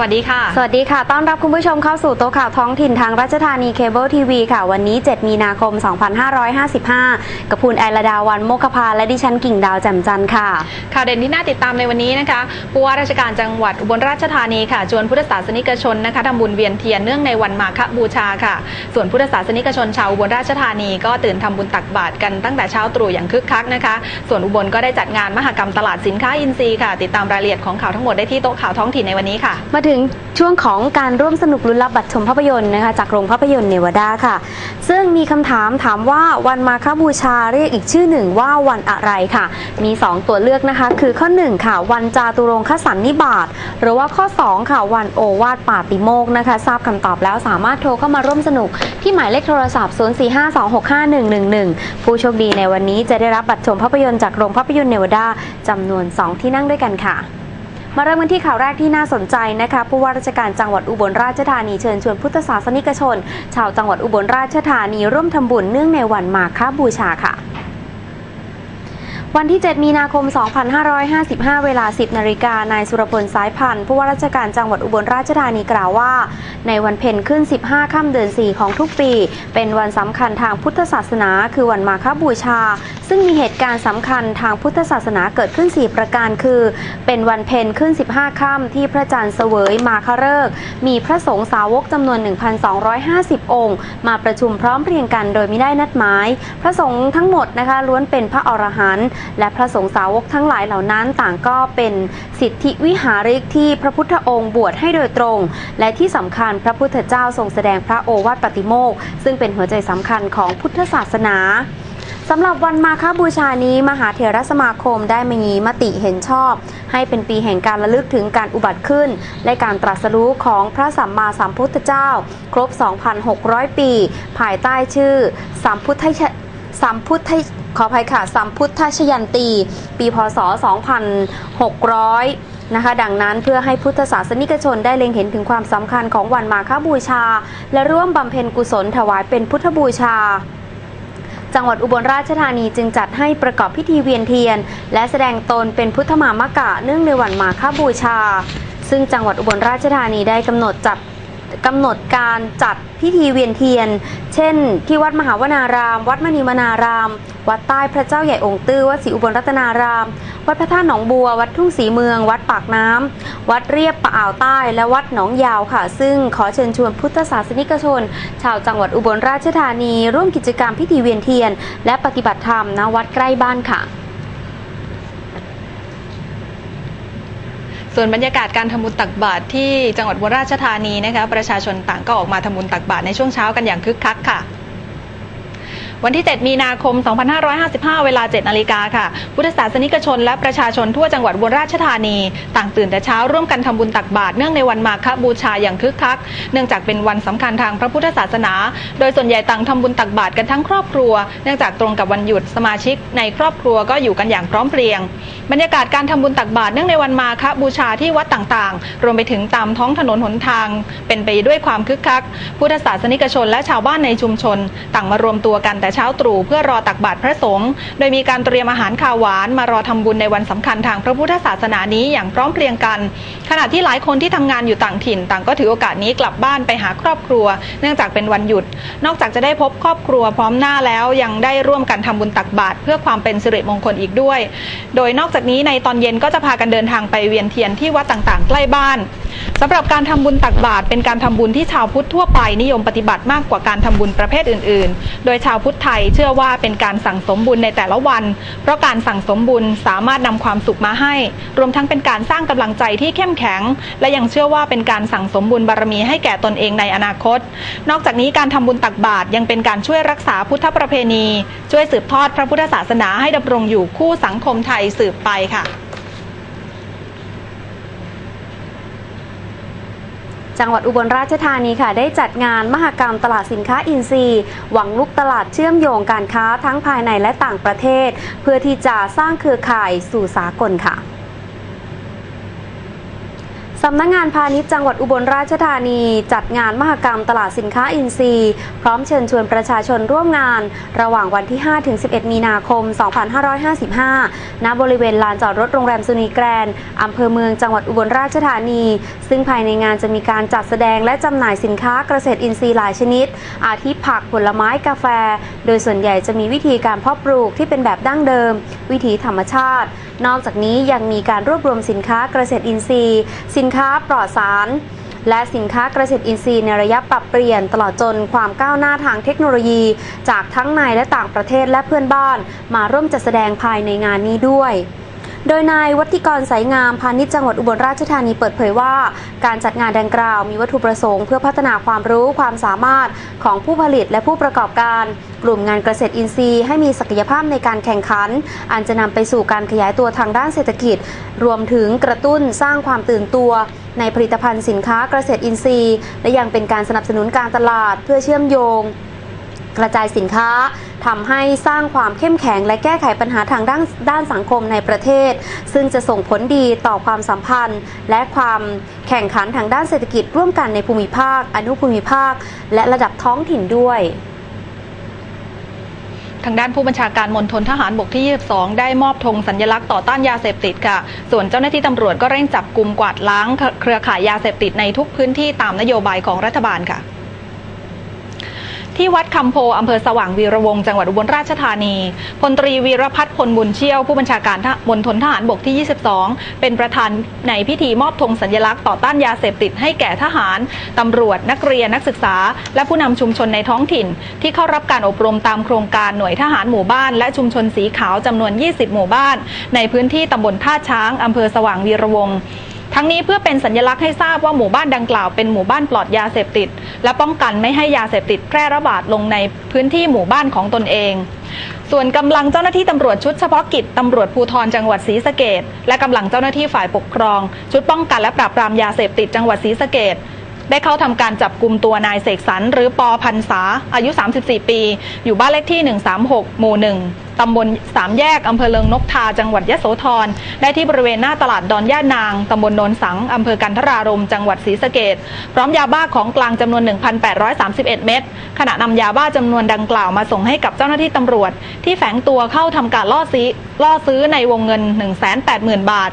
วัสดีค่ะ สวัสดีค่ะ ต้อนรับคุณผู้ชมเข้าสู่โต๊ะข่าวท้องถิ่นทางราชธานีเคเบิลทีวีค่ะ วันนี้ 7 มีนาคม 2555 กับคุณแอรดาวันโมคพาและดิฉันกิ่งดาวแจ่มจันทร์ค่ะ ข่าวเด่นที่น่าติดตามในวันนี้นะคะผู้ว่าราชการจังหวัดอุบลราชธานีค่ะ ชวนพุทธศาสนิกชนนะคะทำบุญเวียนเทียนเนื่องในวันมาฆบูชาค่ะ ส่วนพุทธศาสนิกชนชาวอุบลราชธานีก็ตื่นทำบุญตักบาตรกันตั้งแต่เช้าตรู่อย่างคึกคักนะคะ ส่วนอุบลก็ได้จัดงานมหกรรมตลาดสินค้าอินทรีย์ค่ะ ติดตามรายละเอียดของข่าวทั้งหมดได้ที่โต๊ะข่าวท้องถิ่นในวันนี้ค่ะมาถึงึงช่วงของการร่วมสนุกลุ้นรับบัตรชมภาพยนตร์นะคะจากโรงภาพยนตร์เนวาดาค่ะ ซึ่งมีคำถามถามว่าวันมาฆบูชาเรียกอีกชื่อหนึ่งว่าวันอะไรค่ะ มี 2 ตัวเลือกนะคะ คือข้อ 1 ค่ะ วันจาตุรงคสันนิบาตหรือว่าข้อ 2 ค่ะ วันโอวาทปาติโมกนะคะ ทราบคำตอบแล้วสามารถโทรเข้ามาร่วมสนุกที่หมายเลขโทรศัพท์ 0452651111 ผู้โชคดีในวันนี้จะได้รับบัตรชมภาพยนตร์จากโรงภาพยนตร์เนวาดาจำนวน 2 ที่นั่งด้วยกันค่ะ มาเริ่มกันที่ข่าวแรกที่น่าสนใจนะคะผู้ว่าราชการจังหวัดอุบลราชธานีเชิญชวนพุทธศาสนิกชน ชาวจังหวัดอุบลราชธานีร่วมทำบุญเนื่องในวันมาฆบูชาค่ะวันที่ 7 มีนาคม 2555 เวลา 10 นาฬิกา นายสุรพลสายพันธ์ผู้ว่าราชการจังหวัดอุบลราชธานีกล่าวว่า ในวันเพ็ญขึ้น 15 ค่ำเดือน 4 ของทุกปี เป็นวันสำคัญทางพุทธศาสนา คือวันมาฆบูชา ซึ่งมีเหตุการณ์สำคัญทางพุทธศาสนาเกิดขึ้น 4 ประการคือ เป็นวันเพ็ญขึ้น 15 ค่ำที่พระจันทร์เสวยมาคฤกษ์มีพระสงฆ์สาวกจำนวน 1,250 องค์ มาประชุมพร้อมเพรียงกันโดยไม่ได้นัดหมาย พระสงฆ์ทั้งหมดนะคะล้วนเป็นพระอรหันต์และพระสงฆ์สาวกทั้งหลายเหล่านั้นต่างก็เป็นสิทธิวิหาริกที่พระพุทธองค์บวชให้โดยตรง และที่สำคัญพระพุทธเจ้าทรงแสดงพระโอวาทปฏิโมกซึ่งเป็นหัวใจสำคัญของพุทธศาสนา สำหรับวันมาฆบูชานี้ มหาเถรสมาคมได้มีมติเห็นชอบ ให้เป็นปีแห่งการระลึกถึงการอุบัติขึ้น และการตรัสรู้ของพระสัมมาสัมพุทธเจ้า ครบ 2,600 ปี ภายใต้ชื่อ สัมพุทธชสัมพุทธขออภัยค่ะสัมพุทธชยันตี ปีพศ 2600นะคะดังนั้นเพื่อให้พุทธศาสนิกชนได้เล็งเห็นถึงความสำคัญของวันมาฆบูชา และร่วมบำเพ็ญกุศลถวายเป็นพุทธบูชา จังหวัดอุบลราชธานีจึงจัดให้ประกอบพิธีเวียนเทียน และแสดงตนเป็นพุทธมามกะเนื่องในวันมาฆบูชา ซึ่งจังหวัดอุบลราชธานีได้กำหนดจัดกำหนดการจัดพิธีเวียนเทียน เช่น ที่วัดมหาวนาราม วัดมณีมนาราม วัดใต้พระเจ้าใหญ่องค์ตื้อวัดศรีอุบลรัตนาราม วัดพระธาตุหนองบัว วัดทุ่งศรีเมือง วัดปากน้ำวัดเรียบปะอ่าวใต้ และวัดหนองยาวค่ะ ซึ่งขอเชิญชวนพุทธศาสนิกชน ชาวจังหวัดอุบลราชธานี ร่วมกิจกรรมพิธีเวียนเทียน และปฏิบัติธรรมณวัดใกล้บ้านค่ะส่วนบรรยากาศการทำบุญตักบาตรที่จังหวัดอุบลราชธานีนะคะประชาชนต่างก็ออกมาทำบุญตักบาตรในช่วงเช้ากันอย่างคึกคักค่ะ วันที่ 7 มีนาคม 2555 เวลา 7 นาฬิกาค่ะ พุทธศาสนิกชนและประชาชนทั่วจังหวัดอุราชธานี ต่างตื่นแต่เช้าร่วมกันทำบุญตักบาตรเนื่องในวันมาฆบูชาอย่างคึกคัก เนื่องจากเป็นวันสำคัญทางพระพุทธศาสนา โดยส่วนใหญ่ต่างทำบุญตักบาตรกันทั้งครอบครัว เนื่องจากตรงกับวันหยุดสมาชิกในครอบครัวก็อยู่กันอย่างพร้อมเพรียง บรรยากาศการทำบุญตักบาตรเนื่องในวันมาฆบูชาที่วัดต่างๆ รวมไปถึงตามท้องถนนหนทาง เป็นไปด้วยความคึกคัก พุทธศาสนิกชนและชาวบ้านในชุมชน ต่างมารวมตัวกันแต่เช้าตรู่เพื่อรอตักบาตรพระสงฆ์โดยมีการเตรียมอาหารข้าวหวานมารอทำบุญในวันสำคัญทางพระพุทธศาสนานี้อย่างพร้อมเพรียงกัน ขณะที่หลายคนที่ทำงานอยู่ต่างถิ่น ต่างก็ถือโอกาสนี้กลับบ้านไปหาครอบครัว เนื่องจากเป็นวันหยุด นอกจากจะได้พบครอบครัวพร้อมหน้าแล้วยังได้ร่วมกันทำบุญตักบาตรเพื่อความเป็นสิริมงคลอีกด้วย โดยนอกจากนี้ในตอนเย็นก็จะพากันเดินทางไปเวียนเทียนที่วัดต่างๆ ใกล้บ้านสำหรับการทำบุญตักบาตรเป็นการทำบุญที่ชาวพุทธทั่วไปนิยมปฏิบัติมากกว่าการทำบุญประเภทอื่น ๆ โดยชาวพุทธไทยเชื่อว่าเป็นการสั่งสมบุญในแต่ละวัน เพราะการสั่งสมบุญสามารถนำความสุขมาให้ รวมทั้งเป็นการสร้างกำลังใจที่เข้มแข็ง และยังเชื่อว่าเป็นการสั่งสมบุญบารมีให้แก่ตนเองในอนาคต นอกจากนี้การทำบุญตักบาตรยังเป็นการช่วยรักษาพุทธประเพณี ช่วยสืบทอดพระพุทธศาสนาให้ดำรงอยู่คู่สังคมไทยสืบไปค่ะ จังหวัดอุบลราชธานีค่ะ ได้จัดงานมหกรรมตลาดสินค้าอินทรีย์ หวังลุกตลาดเชื่อมโยงการค้าทั้งภายในและต่างประเทศ เพื่อที่จะสร้างเครือข่ายสู่สากลค่ะ สำนักงงานพาณิชย์จังหวัดอุบลราชธานี จัดงานมหกรรมตลาดสินค้าอินทรีย์ พร้อมเชิญชวนประชาชนร่วมงาน ระหว่างวันที่ 5-11 มีนาคม 2555 ณ บริเวณลานจอดรถโรงแรมสุนีแกรนด์อำเภอเมืองจังหวัดอุบลราชธานี ซึ่งภายในงานจะมีการจัดแสดงและจำหน่ายสินค้าเกษตรอินทรีย์หลายชนิด อาทิผักผลไม้กาแฟ โดยส่วนใหญ่จะมีวิธีการเพาะปลูกที่เป็นแบบดั้งเดิม วิถีธรรมชาติ นอกจากนี้ยังมีการรวบรวมสินค้าเกษตรอินทรีย์ สินค้าปลอดสารและสินค้าเกษตรอินทรีย์ในระยะปรับเปลี่ยนตลอดจนความก้าวหน้าทางเทคโนโลยี จากทั้งในและต่างประเทศและเพื่อนบ้าน มาร่วมจัดแสดงภายในงานนี้ด้วย โดยนายวัติกรสายงามพาณิชย์จังหวัดอุบลราชธานีเปิดเผยว่า การจัดงานดังกล่าวมีวัตถุประสงค์เพื่อพัฒนาความรู้ความสามารถของผู้ผลิตและผู้ประกอบการ กลุ่มงานเกษตรอินทรีย์ให้มีศักยภาพในการแข่งขัน อันจะนำไปสู่การขยายตัวทางด้านเศรษฐกิจ รวมถึงกระตุ้นสร้างความตื่นตัวในผลิตภัณฑ์สินค้าเกษตรอินทรีย์ และยังเป็นการสนับสนุนการตลาดเพื่อเชื่อมโยง กระจายสินค้า ทำให้สร้างความเข้มแข็งและแก้ไขปัญหาทางด้านด้านสังคมในประเทศ ซึ่งจะส่งผลดีต่อความสัมพันธ์ และความแข่งขันทางด้านเศรษฐกิจร่วมกันในภูมิภาค อนุภูมิภาค และระดับท้องถิ่นด้วยทางด้านผู้บัญชาการมณฑลทหารบกที่ 22 ได้มอบธงสัญลักษณ์ต่อต้านยาเสพติดค่ะ ส่วนเจ้าหน้าที่ตำรวจก็เร่งจับกลุ่มกวาดล้างเครือข่ายยาเสพติดในทุกพื้นที่ตามนโยบายของรัฐบาลค่ะ ที่วัดคำโพอำเภอสว่างวีระวงจังหวัดอุบลราชธานีพลตรีวีรพัฒน์พลบุญเชี่ยว ผู้บัญชาการมณฑลทหารบกที่ 22 เป็นประธานในพิธีมอบธงสัญลักษณ์ต่อต้านยาเสพติดให้แก่ทหารตำรวจนักเรียนนักศึกษา และผู้นำชุมชนในท้องถิ่น ที่เข้ารับการอบรมตามโครงการหน่วยทหารหมู่บ้าน และชุมชนสีขาวจำนวน 20 หมู่บ้าน ในพื้นที่ตำบลท่าช้างอำเภอสว่างวีระวง ทั้งนี้เพื่อเป็นสัญลักษณ์ให้ทราบว่าหมู่บ้านดังกล่าวเป็นหมู่บ้านปลอดยาเสพติด และป้องกันไม่ให้ยาเสพติดแพร่ระบาดลงในพื้นที่หมู่บ้านของตนเอง ส่วนกำลังเจ้าหน้าที่ตำรวจชุดเฉพาะกิจตำรวจภูธรจังหวัดศรีสะเกดและกำลังเจ้าหน้าที่ฝ่ายปกครอง ชุดป้องกันและปราบปรามยาเสพติดจังหวัดศรีสะเกด ได้เข้าทำการจับกลุ่มตัวนายเสกสรรหรือปอพันษาอายุ 34 ปี อยู่บ้านเลขที่ 136 หมู่ 1ตำบลสามแยก อำเภอเลิงนกทา จังหวัดยะโสธร ได้ที่บริเวณหน้าตลาดดอนย่านาง ตำบลโนนสัง อำเภอกันทรารม จังหวัดศรีสะเกดพร้อมยาบ้าของกลางจำนวน 1,831 เม็ด ขณะนำยาบ้าจำนวนดังกล่าวมาส่งให้กับเจ้าหน้าที่ตำรวจ ที่แฝงตัวเข้าทำการล่อซื้อล่อซื้อในวงเงิน 180,000 บาท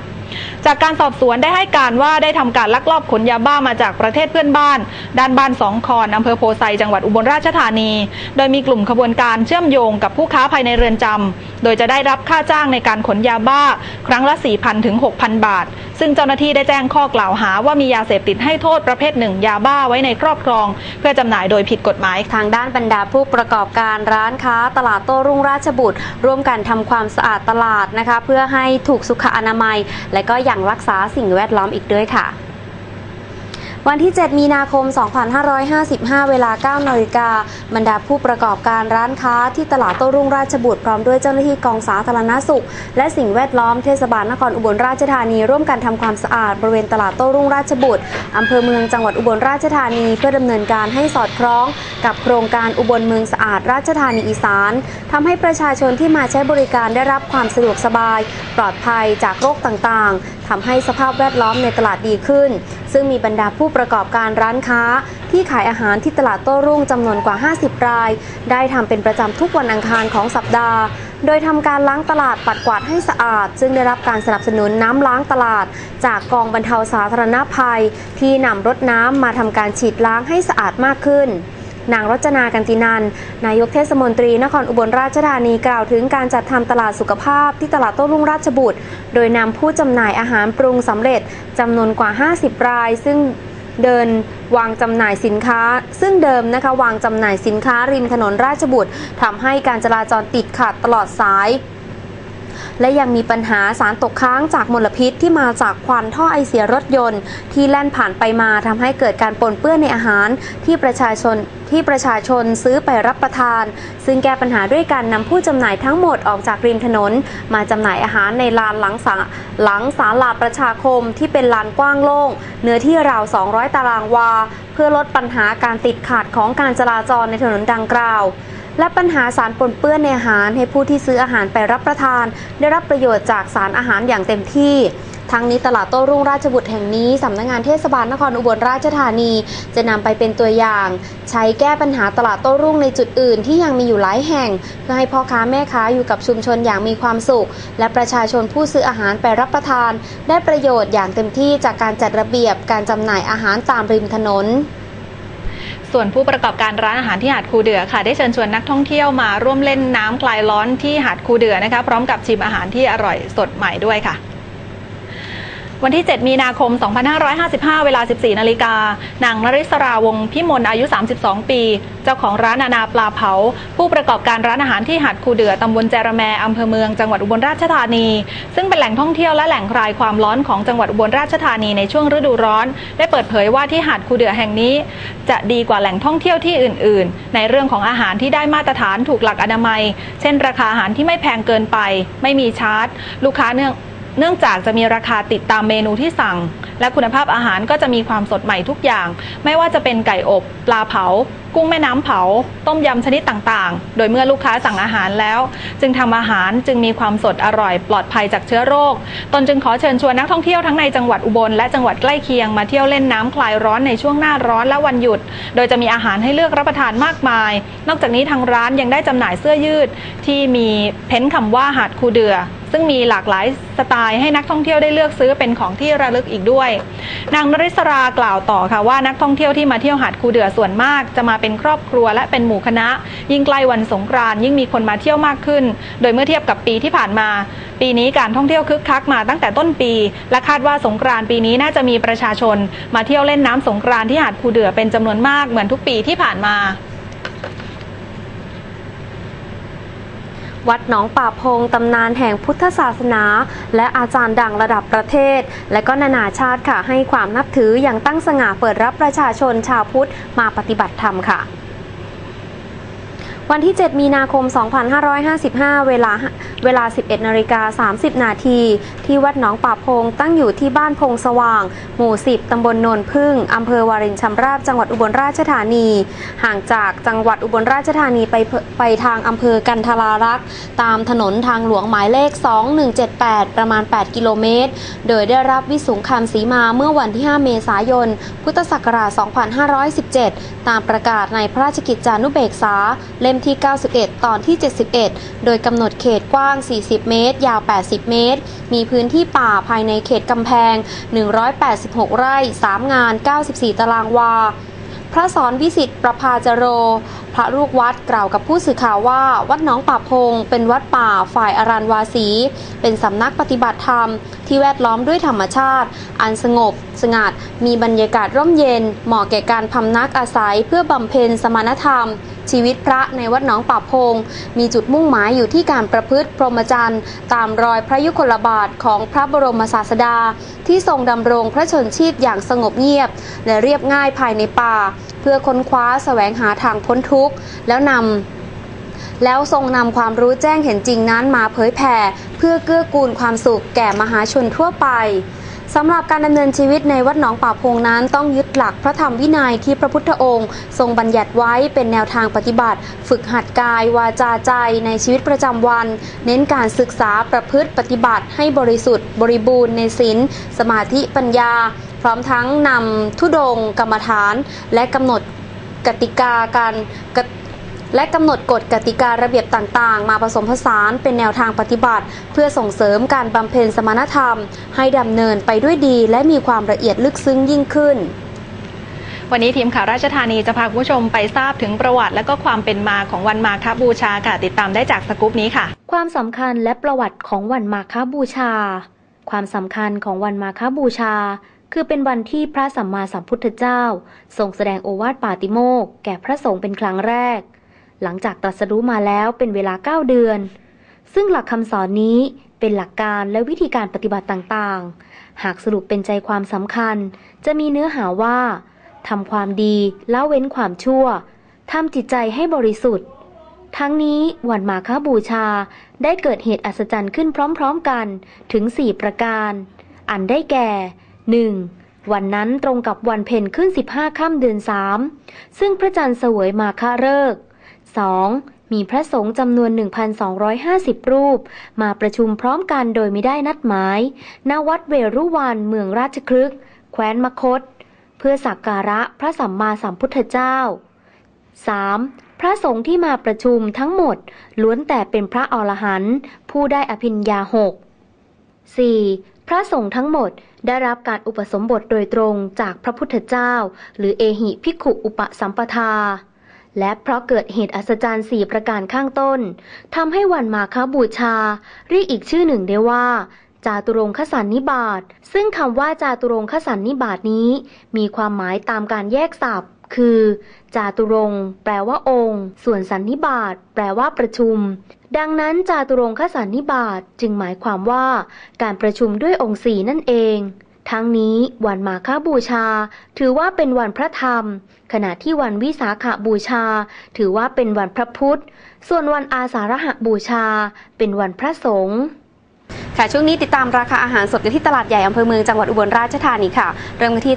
จากการสอบสวนได้ให้การว่าได้ทำการลักลอบขนยาบ้ามาจากประเทศเพื่อนบ้าน ด้านบ้านสองคอนอำเภอโพไซจังหวัดอุบลราชธานี โดยมีกลุ่มขบวนการเชื่อมโยงกับผู้ค้าภายในเรือนจำโดยจะได้รับค่าจ้างในการขนยาบ้า ครั้งละ 4,000ถึง6,000 บาท ซึ่งเจ้าหน้าที่ได้แจ้งข้อกล่าวหาว่ามียาเสพติดให้โทษประเภทหนึ่งยาบ้าไว้ในครอบครอง เพื่อจำหน่ายโดยผิดกฎหมายทางด้านบรรดาผู้ประกอบการร้านค้าตลาดโต้รุ่งราชบุตร ร่วมกันทำความสะอาดตลาดนะคะ เพื่อให้ถูกสุขอนามัย และก็อย่างรักษาสิ่งแวดล้อมอีกด้วยค่ะ วันที่ 7 มีนาคม 2555 เวลา9นาฬิกาบรรดาผู้ประกอบการร้านค้าที่ตลาดโต้รุ่งราชบุตรพร้อมด้วยเจ้าหน้าที่กองสาธารณสุข และสิ่งแวดล้อมเทศบาลนครอุบลราชธานี ร่วมกันทำความสะอาดบริเวณตลาดโต้รุ่งราชบุตรอำเภอเมืองจังหวัดอุบลราชธานีเพื่อดำเนินการให้สอดคล้องกับโครงการอุบลเมืองสะอาดราชธานีอีสานทำให้ประชาชนที่มาใช้บริการได้รับความสะดวกสบาย ปลอดภัยจากโรคต่างๆ ทำให้สภาพแวดล้อมในตลาดดีขึ้น ซึ่งมีบรรดาผู้ประกอบการร้านค้า ที่ขายอาหารที่ตลาดโต้รุ่งจำนวนกว่า 50 ราย ได้ทำเป็นประจำทุกวันอังคารของสัปดาห์ โดยทำการล้างตลาดปัดกวาดให้สะอาด ซึ่งได้รับการสนับสนุนน้ำล้างตลาด จากกองบรรเทาสาธารณภัย ที่นำรถน้ำมาทำการฉีดล้างให้สะอาดมากขึ้น นางรจนากันตินัน นายกเทศมนตรีนครอุบลราชธานีกล่าวถึงการจัดทำตลาดสุขภาพที่ตลาดโต้รุ่งราชบุตร โดยนำผู้จำหน่ายอาหารปรุงสำเร็จจำนวนกว่า 50 ราย ซึ่งเดินวางจำหน่ายสินค้า ซึ่งเดิมนะคะวางจำหน่ายสินค้าริมถนนราชบุตรทำให้การจราจรติดขัดตลอดสาย และยังมีปัญหาสารตกค้างจากมลพิษที่มาจากควันท่อไอเสียรถยนต์ ที่แล่นผ่านไปมาทำให้เกิดการปนเปื้อนในอาหารที่ประชาชนที่ประชาชนซื้อไปรับประทาน ซึ่งแก้ปัญหาด้วยการนำผู้จำหน่ายทั้งหมดออกจากริมถนน มาจำหน่ายอาหารในลานหลังศาหลังศาลาประชาคมที่เป็นลานกว้างโล่ง เนื้อที่ราว 200 ตารางวา เพื่อลดปัญหาการติดขัดของการจราจรในถนนดังกล่าว และปัญหาสารปนเปื้อนในอาหารให้ผู้ที่ซื้ออาหารไปรับประทาน ได้รับประโยชน์จากสารอาหารอย่างเต็มที่ทั้งนี้ตลาดโต้รุ่งราชบุตรแห่งนี้สำนักงานเทศบาลนครอุบลราชธานี จะนำไปเป็นตัวอย่าง ใช้แก้ปัญหาตลาดโต้รุ่งในจุดอื่นที่ยังมีอยู่หลายแห่ง เพื่อให้พ่อค้าแม่ค้าอยู่กับชุมชนอย่างมีความสุข และประชาชนผู้ซื้ออาหารไปรับประทาน ได้ประโยชน์อย่างเต็มที่จากการจัดระเบียบการจำหน่ายอาหารตามริมถนน ส่วนผู้ประกอบการร้านอาหารที่หาดคูเดือค่ะ ได้เชิญชวนนักท่องเที่ยวมาร่วมเล่นน้ำคลายร้อนที่หาดคูเดือนะคะ พร้อมกับชิมอาหารที่อร่อยสดใหม่ด้วยค่ะ วันที่ 7 มีนาคม 2555 เวลา 14 นาฬิกานางนริศราวงพิมลอายุ 32 ปี เจ้าของร้านนานาปลาเผา ผู้ประกอบการร้านอาหารที่หาดคูเดือตำบลแจระแมอำเภอเมืองจังหวัดอุบลราชธานี ซึ่งเป็นแหล่งท่องเที่ยวและแหล่งคลายความร้อนของจังหวัดอุบลราชธานีในช่วงฤดูร้อน ได้เปิดเผยว่าที่หาดคูเดือแห่งนี้ จะดีกว่าแหล่งท่องเที่ยวที่อื่น ๆ ในเรื่องของอาหารที่ได้มาตรฐานถูกหลักอนามัย เช่น ราคาอาหารที่ไม่แพงเกินไป ไม่มีชาร์จ ลูกค้าเนื่อง เนื่องจากจะมีราคาติดตามเมนูที่สั่ง และคุณภาพอาหารก็จะมีความสดใหม่ทุกอย่าง ไม่ว่าจะเป็นไก่อบ ปลาเผา กุ้งแม่น้ำเผา ต้มยำชนิดต่างๆ โดยเมื่อลูกค้าสั่งอาหารแล้ว จึงทำอาหารจึงมีความสดอร่อย ปลอดภัยจากเชื้อโรค ตนจึงขอเชิญชวนนักท่องเที่ยวทั้งในจังหวัดอุบลและจังหวัดใกล้เคียงมาเที่ยวเล่นน้ำคลายร้อนในช่วงหน้าร้อนและวันหยุด โดยจะมีอาหารให้เลือกรับประทานมากมาย นอกจากนี้ทางร้านยังได้จำหน่ายเสื้อยืด ที่มีเพ้นคำว่าหาดคูเดือ ซึ่งมีหลากหลายสไตล์ให้นักท่องเที่ยวได้เลือกซื้อเป็นของที่ระลึกอีกด้วย นางนริศรากล่าวต่อค่ะว่านักท่องเที่ยวที่มาเที่ยวหาดคูเดือส่วนมาก จะมาเป็นครอบครัวและเป็นหมู่คณะ ยิ่งใกล้วันสงกรานต์ยิ่งมีคนมาเที่ยวมากขึ้น โดยเมื่อเทียบกับปีที่ผ่านมา ปีนี้การท่องเที่ยวคึกคักมาตั้งแต่ต้นปี และคาดว่าสงกรานต์ปีนี้น่าจะมีประชาชน มาเที่ยวเล่นน้ำสงกรานต์ที่หาดคูเดือเป็นจำนวนมากเหมือนทุกปีที่ผ่านมา วัดหนองป่าพงตำนานแห่งพุทธศาสนา และอาจารย์ดังระดับประเทศ และก็นานาชาติค่ะให้ความนับถืออย่างตั้งสง่าเปิดรับประชาชนชาวพุทธมาปฏิบัติธรรมค่ะ วันที่ 7 มีนาคม 2555 เวลาเวลา 11นาฬิกา30 นาที ที่วัดหนองป่าพง ตั้งอยู่ที่บ้านพงสว่าง หมู่ 10 ตำบลโนนพึ่ง อำเภอวารินชำราบ จังหวัดอุบลราชธานี ห่างจากจังหวัดอุบลราชธานีไปไปทางอำเภอกันทรารักษ์ ตามถนนทางหลวงหมายเลข 2178 ประมาณ 8 กิโลเมตร โดยได้รับวิสุงคำสีมาเมื่อวันที่ 5 เมษายน พุทธศักราช 2517 ตามประกาศในพระราชกิจจานุเบกษาเล่มที่ 91 ตอนที่ 71 โดยกำหนดเขตกว้าง 40 เมตร ยาว 80 เมตร มีพื้นที่ป่าภายในเขตกำแพง 186 ไร่ 3 งาน 94 ตารางวาพระสอนวิสิตประภาจโร พระลูกวัดกล่าวกับผู้สื่อข่าวว่า วัดหนองป่าพง เป็นวัดป่าฝ่ายอารันวาสี เป็นสำนักปฏิบัติธรรม ที่แวดล้อมด้วยธรรมชาติ อันสงบ สงัด มีบรรยากาศร่มเย็น เหมาะแก่การพำนักอาศัยเพื่อบำเพ็ญสมณธรรม ชีวิตพระในวัดหนองป่าพง มีจุดมุ่งหมายอยู่ที่การประพฤติพรหมจรรย์ ตามรอยพระยุคลบาทของพระบรมศาสดา ที่ทรงดำรงพระชนชีพอย่างสงบเงียบ และเรียบง่ายภายในป่า เพื่อค้นคว้าแสวงหาทางพ้นทุกข์ แล้วนำแล้วทรงนำความรู้แจ้งเห็นจริงนั้นมาเผยแผ่ เพื่อเกื้อกูลความสุขแก่มหาชนทั่วไป สำหรับการดำเนินชีวิตในวัดหนองป่าพงนั้น ต้องยึดหลักพระธรรมวินัยที่พระพุทธองค์ ทรงบัญญัติไว้เป็นแนวทางปฏิบัติ ฝึกหัดกายวาจาใจในชีวิตประจำวัน เน้นการศึกษาประพฤติปฏิบัติให้บริสุทธิ์ บริบูรณ์ในศีลสมาธิปัญญา พร้อมทั้งนำทุดง กรรมฐาน และกำหนดกติกาการกติ และกำหนดกฎกติการะเบียบต่างๆ มาผสมผสานเป็นแนวทางปฏิบัติ เพื่อส่งเสริมการบำเพ็ญสมณธรรม ให้ดำเนินไปด้วยดี และมีความละเอียดลึกซึ้งยิ่งขึ้นวันนี้ทีมข่าวราชธานีจะพาคุณผู้ชมไปทราบถึงประวัติและก็ความเป็นมาของวันมาคบูชาค่ะติดตามได้จากสกู๊ปนี้ค่ะ ความสำคัญและประวัติของวันมาฆบูชา ความสำคัญของวันมาฆบูชา คือเป็นวันที่พระสัมมาสัมพุทธเจ้าทรงแสดงโอวาทปาติโมกข์แก่พระสงฆ์เป็นครั้งแรก หลังจากตรัสรู้มาแล้วเป็นเวลา 9 เดือน ซึ่งหลักคำสอนนี้เป็นหลักการและวิธีการปฏิบัติต่างๆ หากสรุปเป็นใจความสำคัญ จะมีเนื้อหาว่าทำความดีละเว้นความชั่วทำจิตใจให้บริสุทธิ์ ทั้งนี้วันมาฆบูชาได้เกิดเหตุอัศจรรย์ขึ้นพร้อมๆกันถึง 4 ประการ อันได้แก่ 1. วันนั้นตรงกับวันเพ็ญขึ้น 15 ค่ำเดือน 3 ซึ่งพระจันทร์เสวยมาฆฤกษ์ 2. มีพระสงฆ์จำนวน 1,250 รูป มาประชุมพร้อมกันโดยไม่ได้นัดหมายณวัดเวรุวันเมืองราชคลึก แคว้นมคต เพื่อสักการะพระสัมมาสัมพุทธเจ้า 3. พระสงฆ์ที่มาประชุมทั้งหมด ล้วนแต่เป็นพระอรหันต์ผู้ได้อภิญญาหก 4. พระสงฆ์ทั้งหมดได้รับการอุปสมบทโดยตรงจากพระพุทธเจ้า หรือเอหิภิกขุอุปสัมปทา และเพราะเกิดเหตุอัศจรรย์สี่ประการข้างต้นทำให้วันมาคบูชา เรียกอีกชื่อหนึ่งได้ว่า จาตุรงคสันนิบาตซึ่งคำว่าจาตุรงคสันนิบาตนี้ มีความหมายตามการแยกศัพท์ คือ จาตุรงค์แปลว่าองค์ ส่วนสันนิบาตแปลว่าประชุม ดังนั้นจาตุรงคสันนิบาตจึงหมายความว่า การประชุมด้วยองค์สี่นั่นเอง ทั้งนี้วันมาฆบูชา ถือว่าเป็นวันพระธรรม ขณะที่วันวิสาขบูชา ถือว่าเป็นวันพระพุธส่วนวันอาสาฬหบูชา เป็นวันพระสงฆ์ ค่ะช่วงนี้ติดตามราคาอาหารสดกันที่ตลาดใหญ่อำเภอเมืองจังหวัดอุบลราชธานีค่ะ เริ่มกันที่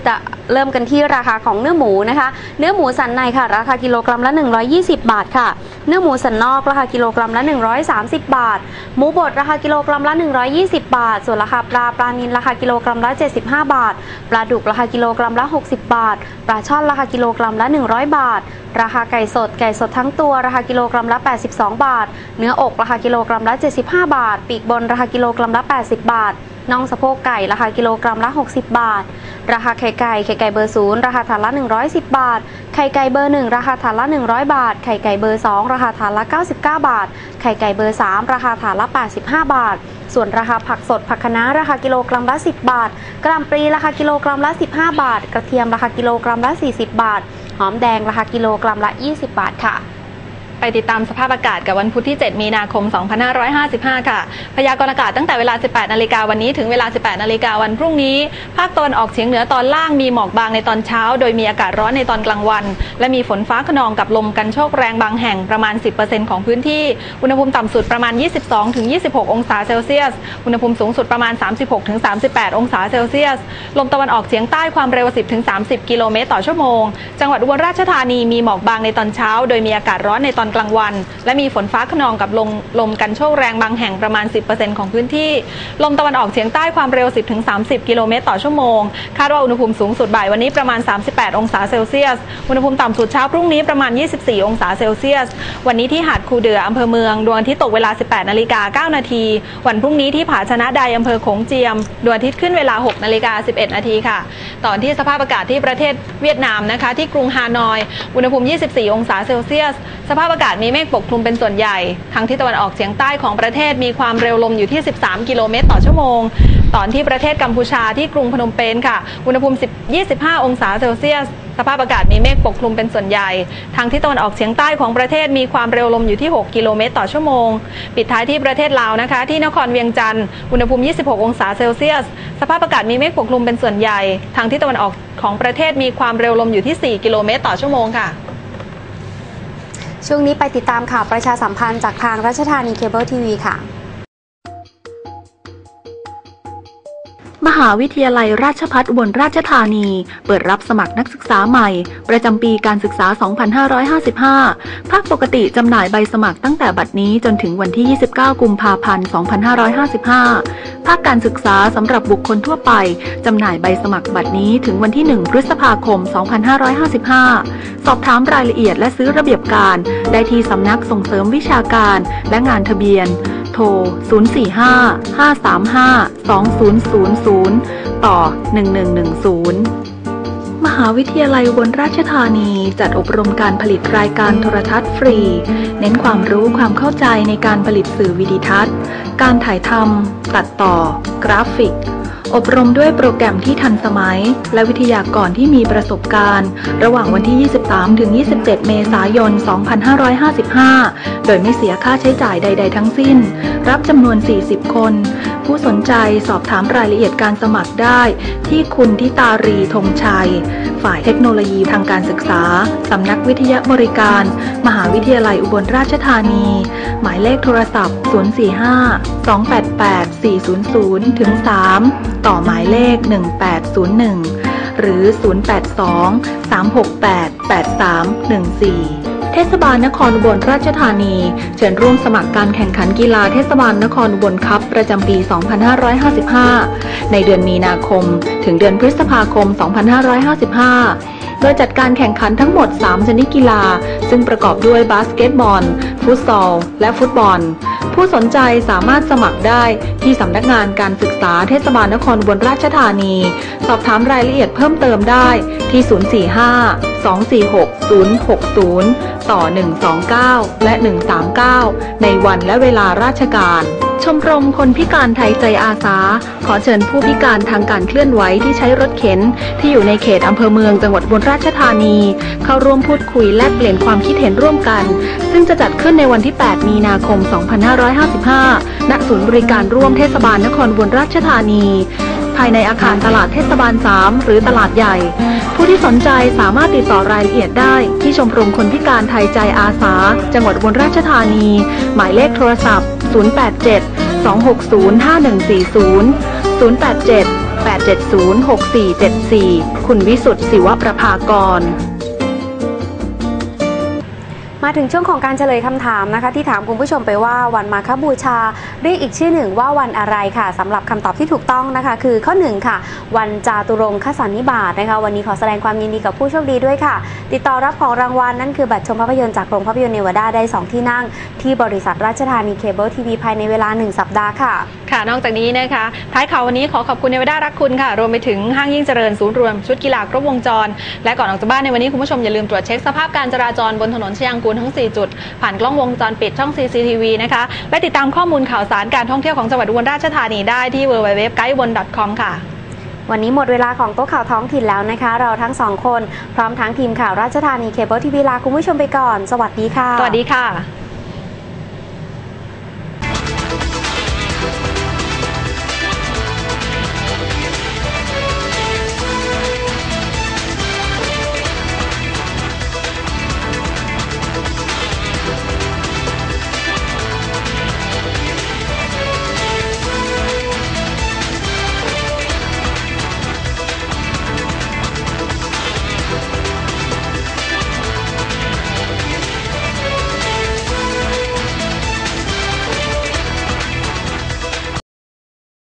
เริ่มกันที่ราคาของเนื้อหมูนะคะ เนื้อหมูสันในค่ะ ราคากิโลกรัมละ 120 บาทค่ะ เนื้อหมูสันนอกราคากิโลกรัมละ 130 บาท หมูบดราคากิโลกรัมละ 120 บาท ส่วนราคาปลาปลานิลราคากิโลกรัมละ 75 บาท ปลาดุกราคากิโลกรัมละ 60 บาท ปลาช่อนราคากิโลกรัมละ 100 บาท ราคาไก่สดไก่สดทั้งตัวราคากิโลกรัมละ 82 บาท เนื้ออกราคากิโลกรัมละ 75 บาท ปีกบนราคากิโลกรัมละ 80 บาท น่องสะโพกไก่ ราคากิโลกรัมละ 60 บาท ราคาไข่ไก่ไข่ไก่เบอร์ศูนย์ราคาถาดละ 110 บาท ไข่ไก่เบอร์หนึ่งราคาถาดละ 100 บาท ไข่ไก่เบอร์สองราคาถาดละ 99 บาท ไข่ไก่เบอร์สามราคาถาดละ 85 บาท ส่วนราคาผักสดผักคะน้าราคากิโลกรัมละ 10 บาท กระลำปลีราคากิโลกรัมละ 15 บาท กระเทียมราคากิโลกรัมละ 40 บาท หอมแดงราคากิโลกรัมละ 20 บาทค่ะ ไปติดตามสภาพอากาศกับวันพุธที่ 7 มีนาคม 2555 ค่ะ พยากรณ์อากาศตั้งแต่เวลา 18 นาฬิกาวันนี้ถึงเวลา 18 นาฬิกาวันพรุ่งนี้ ภาคตะวันออกเฉียงเหนือตอนล่างมีหมอกบางในตอนเช้า โดยมีอากาศร้อนในตอนกลางวัน และมีฝนฟ้าขนองกับลมกันโชคแรงบางแห่งประมาณ 10%ของพื้นที่ อุณหภูมิต่ำสุดประมาณ 22-26 องศาเซลเซียส อุณหภูมิสูงสุดประมาณ 36-38 องศาเซลเซียส ลมตะวันออกเฉียงใต้ความเร็ว 10-30 กิโลเมตรต่อชั่วโมง จังหวัดอุบลราชธานีมีหมอกบางในตอนเช้า โดยมีอากาศร้อนในตอนกลางวัน และมีฝนฟ้าขนองกับลมลมกันโชคแรงบางแห่งประมาณ 10%ของพื้นที่ ลมตะวันออกเฉียงใต้ความเร็ว 10-30 กิโลเมตรต่อชั่วโมง คาดว่าอุณหภูมิสูงสุดบ่ายวันนี้ประมาณ 38 องศาเซลเซียส อุณหภูมิต่ำสุดเช้าพรุ่งนี้ประมาณ 24 องศาเซลเซียส วันนี้ที่หาดคูเดืออำเภอเมืองดวงอาทิตย์ตกเวลา 18 นาฬิกา 9 นาที วันพรุ่งนี้ที่ผาชนะใดอำเภอโขงเจียมดวงอาทิตย์ขึ้นเวลา 6 นาฬิกา 11 นาทีค่ะต่อที่สภาพอากาศที่ประเทศเวียดนามนะคะ ที่กรุงฮานอย อุณหภูมิ 24 องศาเซลเซียส สภาพอากาศากาศมีเมฆปกคลุมเป็นส่วนใหญ่ทางทิศตะวันออกเฉียงใต้ของประเทศมีความเร็วลมอยู่ที่ 13 กิโลเมตรต่อชั่วโมง ตอนที่ประเทศกัมพูชาที่กรุงพนมเปญค่ะ อุณหภูมิ 25 องศาเซลเซียส สภาพอากาศมีเมฆปกคลุมเป็นส่วนใหญ่ ทางทิศตะวันออกเฉียงใต้ของประเทศมีความเร็วลมอยู่ที่ 6 กิโลเมตรต่อชั่วโมง ปิดท้ายที่ประเทศลาวนะคะ ที่นครเวียงจันทร์ อุณหภูมิ 26 องศาเซลเซียส สภาพอากาศมีเมฆปกคลุมเป็นส่วนใหญ่ ทางทิศตะวันออกของประเทศมีความเร็วลมอยู่ที่ 4 กิโลเมตรต่อชั่วโมงค่ะ ช่วงนี้ไปติดตามข่าวประชาสัมพันธ์จากทางรัชธานีเคเบิลทีวีค่ะ มหาวิทยาลัยราชภัฏอุบลราชธานี เปิดรับสมัครนักศึกษาใหม่ ประจำปีการศึกษา 2555 ภาคปกติจำหน่ายใบสมัครตั้งแต่บัดนี้จนถึงวันที่ 29 กุมภาพันธ์ 2555 ภาคการศึกษาสำหรับบุคคลทั่วไปจำหน่ายใบสมัครบัดนี้ถึงวันที่ 1 พฤษภาคม 2555 สอบถามรายละเอียดและซื้อระเบียบการ ได้ที่สำนักส่งเสริมวิชาการ และงานทะเบียน โทร 045-535-2000 ต่อ 1110 มหาวิทยาลัยอุบลราชธานีจัดอบรมการผลิตรายการโทรทัศน์ฟรี เน้นความรู้ความเข้าใจในการผลิตสื่อวิดิทัศน์ การถ่ายทำ ตัดต่อ กราฟิก อบรมด้วยโปรแกรมที่ทันสมัย และวิทยากรที่มีประสบการณ์ ระหว่างวันที่ 23 ถึง 27 เมษายน 2555 โดยไม่เสียค่าใช้จ่ายใด ๆ ทั้งสิ้น รับจำนวน 40 คน ผู้สนใจสอบถามรายละเอียดการสมัครได้ ที่คุณทิตารีธงชัย ฝ่ายเทคโนโลยีทางการศึกษา สำนักวิทยาบริการ มหาวิทยาลัยอุบลราชธานี หมายเลขโทรศัพท์ 045 288 400 ถึง 3 ต่อหมายเลข 1801 หรือ 082 368 8314เทศบาลนครอุบลราชธานี เชิญร่วมสมัครการแข่งขันกีฬาเทศบาลนครอุบลคัพประจำปี 2555 ในเดือนมีนาคม ถึงเดือนพฤษภาคม 2555 โดยจัดการแข่งขันทั้งหมด 3 ชนิดกีฬา ซึ่งประกอบด้วยบาสเกตบอล ฟุตซอล และฟุตบอล ผู้สนใจสามารถสมัครได้ที่สำนักงานการศึกษาเทศบาลนครอุบนราชธานี สอบถามรายละเอียดเพิ่มเติมได้ที่ 045 246 060 ต่อ 129 และ 139 ในวันและเวลาราชการชมรมคนพิการไทยใจอาสา ขอเชิญผู้พิการทางการเคลื่อนไหวที่ใช้รถเข็น ที่อยู่ในเขตอำเภอเมืองจังหวัดอุบลราชธานี เข้าร่วมพูดคุยแลกเปลี่ยนความคิดเห็นร่วมกัน ซึ่งจะจัดขึ้นในวันที่ 8 มีนาคม 2555 ณ ศูนย์บริการร่วมเทศบาลนครอุบลราชธานีายในอาคารตลาดเทศบาล 3 หรือตลาดใหญ่ ผู้ที่สนใจสามารถติดต่อรายละเอียดได้ ที่ชมรมคนพิการไทยใจอาสา จังหวัดอุบลราชธานี หมายเลขโทรศัพท์ 087 260 5140 087 870 6474 คุณวิสุทธิ์ศิวประภากร มาถึงช่วงของการเฉลยคำถามนะคะ ที่ถามคุณผู้ชมไปว่าวันมาคบูชาเรียกอีกชื่อหนึ่งว่าวันอะไรค่ะสำหรับคำตอบที่ถูกต้องนะคะ คือข้อหนึ่งค่ะ วันจาตุรงคสันนิบาตนะคะ วันนี้ขอแสดงความยินดีกับผู้โชคดีด้วยค่ะ ติดต่อรับของรางวัลนั่นคือบัตรชมภาพยนตร์จากโรงภาพยนตร์เนวาดาได้ 2 ที่นั่ง ที่บริษัทราชธานีเคเบิลทีวีภายในเวลา 1 สัปดาห์ค่ะ ค่ะ นอกจากนี้นะคะ ท้ายข่าววันนี้ขอขอบคุณเนวด้ารักคุณค่ะ รวมไปถึงห้างยิ่งเจริญศูนย์รวมชุดกีฬาครบวงจร และก่อนออกจากบ้านในวันนี้คุณผู้ชมอย่าลืมตรวจเช็คสภาพการจราจรบนถนนชยางกูลทั้ง 4 จุด ผ่านกล้องวงจรปิดช่อง CCTV นะคะ และติดตามข้อมูลข่าวสารการท่องเที่ยวของจังหวัดอุบลราชธานีได้ที่ www.guidebon.com ค่ะวันนี้หมดเวลาของโต๊ะข่าวท้องถิ่นแล้วนะคะ เราทั้งสองคน พร้อมทั้งทีมข่าวราชธานีเคเบิลทีวีลาคุณผู้ชมไปก่อน สวัสดีค่ะ สวัสดีค่ะ